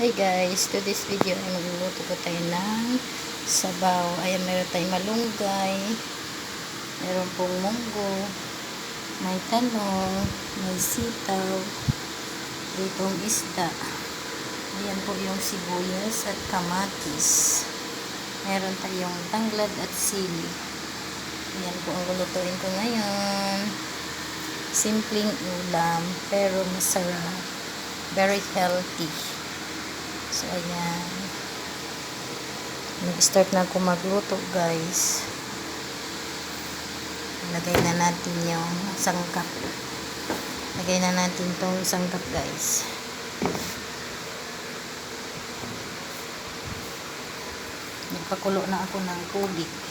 Hi guys, to this video ay magluluto ko tayo ng sabaw. Ayan, meron tayong malunggay, meron pong munggo, may talong, may sitaw, ditong isda. Ayan po yung sibuyas at kamatis. Meron tayong tanglad at sili. Ayan po ang lulutuin ko ngayon. Simpleng ulam, pero masarap. Very healthy. So, ayan. Nag-start na ako magluto, guys. Lagay na natin yung sangkap. Lagay na natin tong sangkap, guys. Nagpakulo na ako ng tubig.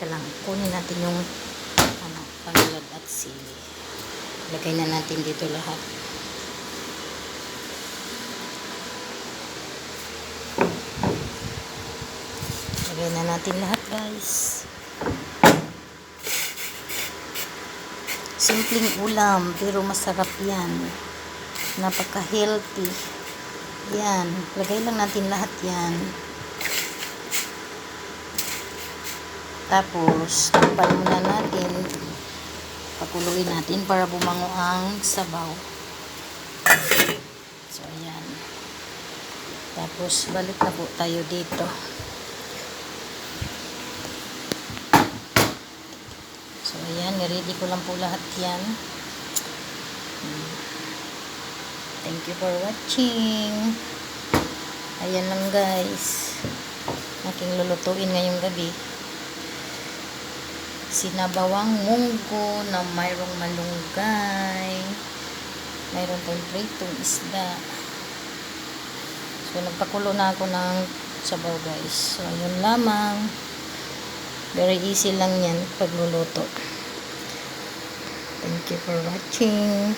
Teka lang, kunin natin yung ano, pangalad at sili. Lagay na natin dito lahat. Lagay na natin lahat guys. Simpleng ulam, pero masarap yan. Napaka-healthy. Yan, lagay lang natin lahat yan. Tapos, takpan muna natin. Pakuluin natin para bumango ang sabaw. So, ayan. Tapos, balik na po tayo dito. So, ayan. Niready ko lang po lahat yan. Thank you for watching. Ayan lang guys. Aking lulutuin ngayong gabi sinabawang munggo na mayroong malunggay. Mayroon tayong pritong isda. So nagpakulo na ako ng sabaw guys. So yun lamang. Very easy lang yan pagluluto. Thank you for watching